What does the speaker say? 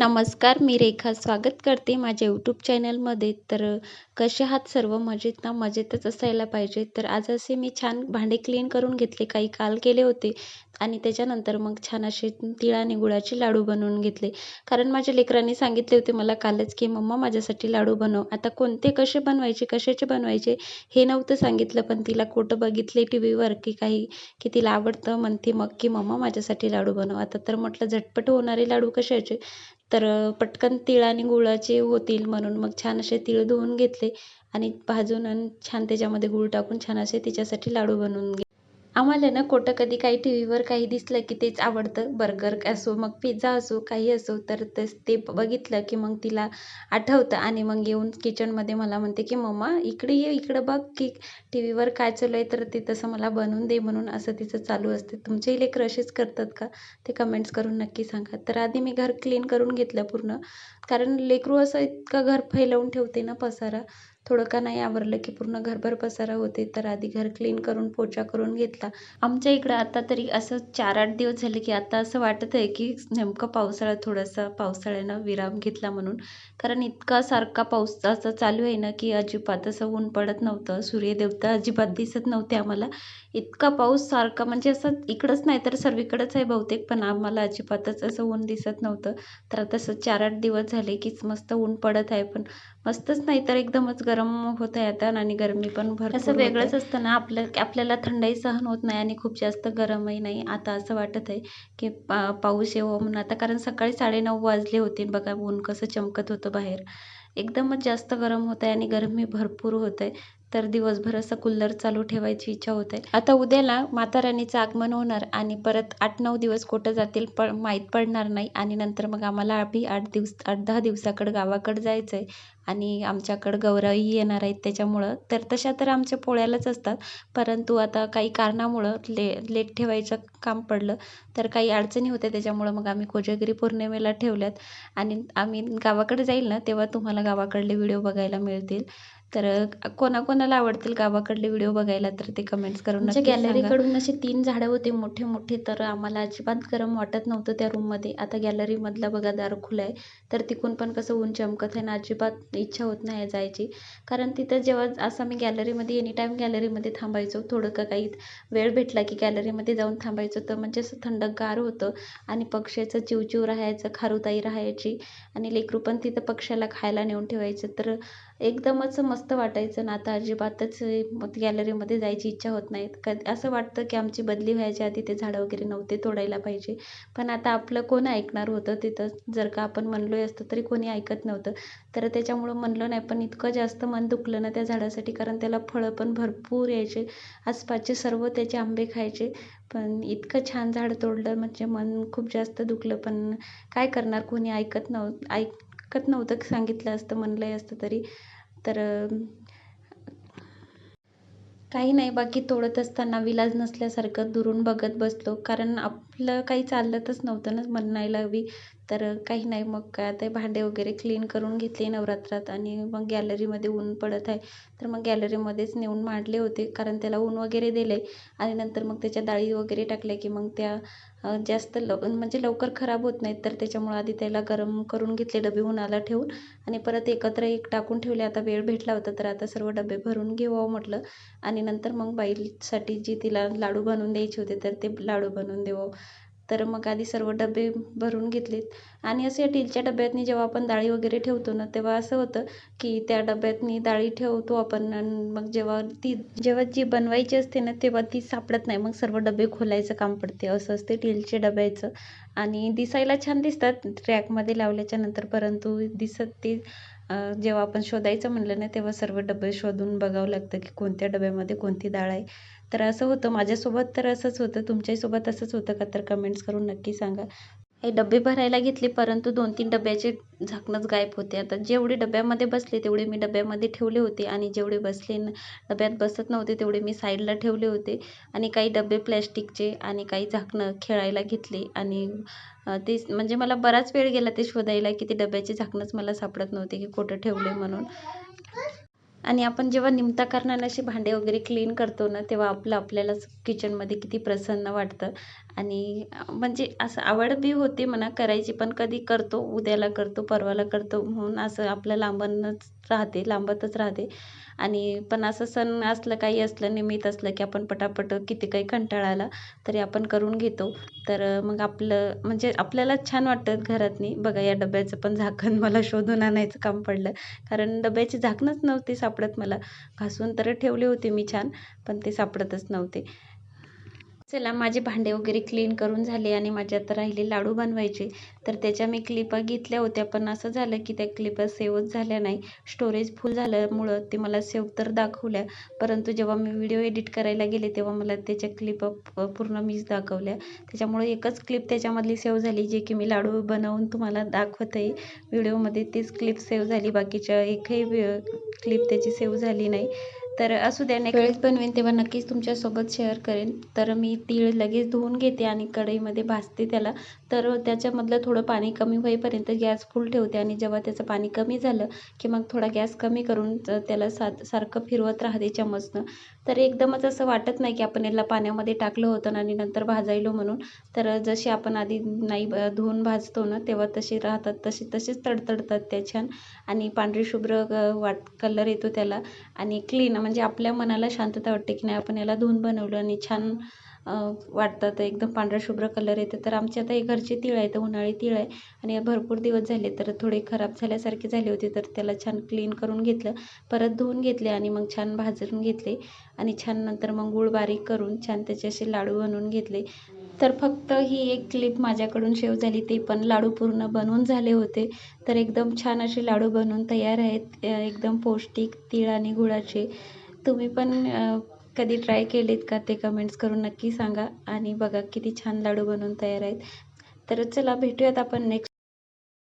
नमस्कार मी रेखा स्वागत करते माझ्या यूट्यूब चॅनलमध्ये तर कसे आहात सर्व? मजेत ना? मजेतच असायला पाहिजे. तर आज असे मी छान भांडे क्लीन करून घेतले. काही काल केले होते. आणि त्याच्यानंतर मग छान असे तिळ आणि गुळाचे लाडू बनवून घेतले. कारण माझ्या लेकरांनी सांगितले होते मला कालच की मम्मा माझ्यासाठी लाडू बनव. आता कोणते कसे बनवायचे कशाचे बनवायचे हे नव्हतं सांगितलं पण तिला कुठं बघितले टी व्हीवर की काही की तिला आवडतं म्हणते मग की मम्मा माझ्यासाठी लाडू बनव. आता तर म्हटलं झटपट होणारे लाडू कशाचे? तर पटकन तिळ आणि गुळाचे होतील म्हणून मग छान असे तिळ धुवून घेतले आणि भाजून आणि छान त्याच्यामध्ये गूळ टाकून छान असे तिच्यासाठी लाडू बनवून घे आम्हाला ना कुठं कधी काही टी व्हीवर काही दिसलं की तेच आवडतं. बर्गर असो मग पिझ्झा असो काही असो तर तस ते बघितलं की मग तिला आठवतं. आणि मग येऊन किचनमध्ये मला म्हणते की मम्मा इकडे ये इकडं बघ की टी व्हीवर काय चालू आहे तर ते तसं मला बनवून दे म्हणून असं तिचं चालू असते. तुमचेही लेकर असेच करतात का? ते कमेंट्स करून नक्की सांगा. तर आधी मी घर क्लीन करून घेतलं पूर्ण. कारण लेकरू असं इतकं घर फैलवून ठेवते ना पसारा. थोडं का नाही आवरलं की पूर्ण घरभर पसारा होते तर आधी घर क्लीन करून पोचा करून घेतला. आमच्या इकडं आता तरी असं चार आठ दिवस झाले की आता असं वाटत आहे की नेमकं पावसाळा थोडासा पावसाळ्यानं विराम घेतला म्हणून. कारण इतका सारखा पाऊस असं चालू आहे ना की अजिबात असं ऊन पडत नव्हतं सूर्यदेवता अजिबात दिसत नव्हते आम्हाला. इतका पाऊस सारखा म्हणजे असं इकडंच नाही तर सर्वीकडंच आहे बहुतेक पण आम्हाला अजिबातच असं ऊन दिसत नव्हतं. तर तसं चार आठ दिवस झाले कीच मस्त ऊन पडत आहे पण मस्तच नाही तर एकदमच गरम होत आहे आता आणि गरमी पण भर असं वेगळंच असतं ना आपलं आपल्याला थंडाई सहन होत नाही आणि खूप जास्त गरमही नाही. आता असं वाटत आहे की पा पाऊस येवो म्हणून आता कारण सकाळी साडेनऊ वाजले होते. बघा ऊन कसं चमकत होतं बाहेर. एकदमच जास्त गरम होत आहे आणि गरमी भरपूर होत आहे तर दिवसभर असं कुल्लर चालू ठेवायची इच्छा होते. आता उद्याला माता राणीचं आगमन होणार आणि परत आठ नऊ दिवस कुठं जातील प माहीत पडणार नाही. आणि नंतर मग आम्हाला आधी आठ दिवस आठ दहा दिवसाकडं गावाकडं जायचं आहे आणि आमच्याकडं गौराई येणार आहेत त्याच्यामुळं. तर तशा तर आमच्या पोळ्यालाच असतात. परंतु आता काही कारणामुळं ले लेट ठेवायचं काम पडलं. तर काही अडचणी होत्या त्याच्यामुळं मग आम्ही कोजागिरी पौर्णिमेला ठेवल्यात. आणि आम्ही गावाकडे जाईल ना तेव्हा तुम्हाला गावाकडले व्हिडिओ बघायला मिळतील. तर कोणाकोणाला आवडतील गावाकडले व्हिडिओ बघायला तर ते कमेंट्स करून सांगा. गॅलरीकडून असे तीन झाडं होते मोठे मोठे तर आम्हाला अजिबात गरम वाटत नव्हतं त्या रूममध्ये आता गॅलरीमधला बघा दार खुला आहे. तर तिकून पण कसं ऊन चमकत आहे ना अजिबात इच्छा होत नाही जायची. कारण तिथं जेव्हा असं आम्ही गॅलरीमध्ये एनी टाईम गॅलरीमध्ये थांबायचो थोडं का काही वेळ भेटला की गॅलरीमध्ये जाऊन थांबायचो तर म्हणजे असं थंडगार होतं. आणि पक्ष्याचं चिवचिव राहायचं खारुताई राहायची आणि लेकरू पण तिथं पक्ष्याला खायला नेऊन ठेवायचं. तर एकदमच मस्त वाटायचं ना. आता अजिबातच मग गॅलरीमध्ये जायची इच्छा होत नाहीत. क असं वाटतं की आमची बदली व्हायच्या आधी ते झाडं वगैरे नव्हते तोडायला पाहिजे. पण आता आपलं कोण ऐकणार होतं तिथं? जर का आपण म्हणलोय असतं तरी कोणी ऐकत नव्हतं. तर त्याच्यामुळं म्हणलं नाही पण इतकं जास्त मन दुखलं ना त्या झाडासाठी कारण त्याला फळं पण भरपूर यायचे. आसपासचे सर्व त्याचे आंबे खायचे. पण इतकं छान झाड तोडलं म्हणजे मन खूप जास्त दुखलं. पण काय करणार? कोणी ऐकत नव्ह ऐक ऐकत नव्हतं सांगितलं असतं म्हणलंय असतं तरी. तर काही नाही बाकी तोडत असताना विलाज नसल्यासारखं दुरून बघत बसलो. कारण आप आपलं काही चालतच नव्हतं ना म्हणायला हवी तर काही नाही मग काय आता भांडे वगैरे क्लीन करून घेतले नवरात्रात आणि मग गॅलरीमध्ये ऊन पडत आहे. तर मग गॅलरीमध्येच नेऊन मांडले होते कारण त्याला ऊन वगैरे दिले. आणि नंतर मग त्याच्या डाळी वगैरे टाकल्या की मग त्या जास्त लव म्हणजे लवकर खराब होत नाहीत. तर त्याच्यामुळं आधी त्याला गरम करून घेतले डबे उन्हाला ठेवून. आणि परत एकत्र एक टाकून ठेवले. आता वेळ भेटला होता तर आता सर्व डबे भरून घेवावं म्हटलं. आणि नंतर मग बाईसाठी जी तिला लाडू बनवून द्यायचे होते तर ते लाडू बनवून देवं तर मग आधी सर्व डबे भरून घेतलेत. आणि असे स्टीलच्या डब्यातनी जेव्हा आपण डाळी वगैरे ठेवतो ना तेव्हा असं होतं की त्या डब्यातनी डाळी ठेवतो आपण मग जेव्हा ती जेव्हा जी बनवायची असते ना तेव्हा ती सापडत नाही. मग सर्व डबे खोलायचं काम पडते. असं असते स्टीलच्या डब्याचं. आणि दिसायला छान दिसतात. रॅकमध्ये लावल्याच्या नंतर परंतु दिसत ते जेव्हा आपण शोधायचं म्हणलं ना तेव्हा सर्व डबे शोधून बघावं लागतं की कोणत्या डब्यामध्ये कोणती डाळ आहे. तर असं होतं. माझ्यासोबत तर असंच होतं. तुमच्याहीसोबत असंच होतं का? तर कमेंट्स करून नक्की सांगा. हे डबे भरायला घेतले परंतु दोन तीन डब्याचे झाकणंच गायब होते. आता जेवढे डब्यामध्ये बसले तेवढे मी डब्यामध्ये ठेवले होते आणि जेवढे बसले डब्यात बसत नव्हते तेवढे मी साईडला ठेवले होते आणि काही डबे प्लॅस्टिकचे आणि काही झाकणं खेळायला घेतले आणि ते म्हणजे मला बराच वेळ गेला ते शोधायला की ते डब्याचे झाकणंच मला सापडत नव्हते की कुठं ठेवले म्हणून. आणि आपण जेव्हा निमता कारणाने असे भांडे वगैरे क्लीन करतो ना तेव्हा आपलं आपल्यालाच किचनमध्ये किती प्रसन्न वाटतं. आणि म्हणजे असं आवड बी होती म्हणा करायची पण कधी करतो उद्याला करतो परवाला करतो म्हणून असं आपलं लांबणच राहते लांबतच राहते. आणि पण असं सण असलं काही असलं निमित्त असलं की आपण पटापट किती काही कंटाळा आला तरी आपण करून घेतो. तर मग आपलं म्हणजे आपल्याला छान वाटतं घरातनी. बघा या डब्याचं पण झाकण मला शोधून आणायचं काम पडलं. कारण डब्याची झाकणंच नव्हती सापडत मला. घासून तर ठेवली होती मी छान पण ते सापडतच नव्हते. चला माझे भांडे वगैरे क्लीन करून झाले आणि माझे आता राहिले लाडू बनवायचे. तर त्याच्या मी क्लिपा घेतल्या होत्या पण असं झालं की त्या क्लिपा सेवच झाल्या नाही. स्टोरेज फुल झाल्यामुळं ते मला सेव तर दाखवल्या परंतु जेव्हा मी व्हिडिओ एडिट करायला गेले तेव्हा मला त्याच्या क्लिपा पूर्ण मीच दाखवल्या. त्याच्यामुळे एकच क्लिप त्याच्यामधली सेव झाली जे की मी लाडू बनवून तुम्हाला दाखवत आहे व्हिडिओमध्ये तीच क्लिप सेव झाली बाकीच्या एकही क्लिप त्याची सेव झाली नाही. तर असू द्या नेक्स्ट वेळेस बनवेन तेव्हा नक्कीच तुमच्यासोबत शेअर करेन. तर मी तीळ लगेच धुवून घेते आणि कढईमध्ये भाजते त्याला. तर त्याच्यामधलं थोडं पाणी कमी होईपर्यंत गॅस फुल ठेवते आणि जेव्हा त्याचं पाणी कमी झालं की मग थोडा गॅस कमी करून त्याला सात सारखं फिरवत राहते चमचनं तर एकदमच असं वाटत नाही की आपण याला पाण्यामध्ये टाकलं होतं आणि नंतर भाजायलो म्हणून. तर जशी आपण आधी नाही धुवून भाजतो ना तेव्हा तसे राहतात तसे तसेच तडतडतात त्या छान. आणि पांढरी शुभ्र वाट कलर येतो त्याला. आणि क्लीन म्हणजे आपल्या मनाला शांतता वाटते की नाही आपण याला धुवून बनवलं आणि छान वाटतात एकदम पांढरा शुभ्र कलर येते. तर आमच्या आता हे घरचे तीळ आहेत उन्हाळी तीळ आहे. आणि भरपूर दिवस झाले तर थोडे खराब झाल्यासारखे झाले होते तर त्याला छान क्लीन करून घेतलं. परत धुवून घेतले आणि मग छान भाजून घेतले. आणि छान नंतर मग गूळ बारीक करून छान त्याचे असे लाडू बनवून घेतले. तर फक्त ही एक क्लिप माझ्याकडून शेव झाली ते पण लाडू पूर्ण बनवून झाले होते. तर एकदम छान असे लाडू बनवून तयार आहेत. एकदम पौष्टिक तीळ आणि गुळाचे. तुम्ही पण कधी ट्राय केलेत का ते कमेंट्स करून नक्की सांगा. आणि बघा किती छान लाडू बनवून तयार आहेत. तर चला भेटूयात आपण नेक्स्ट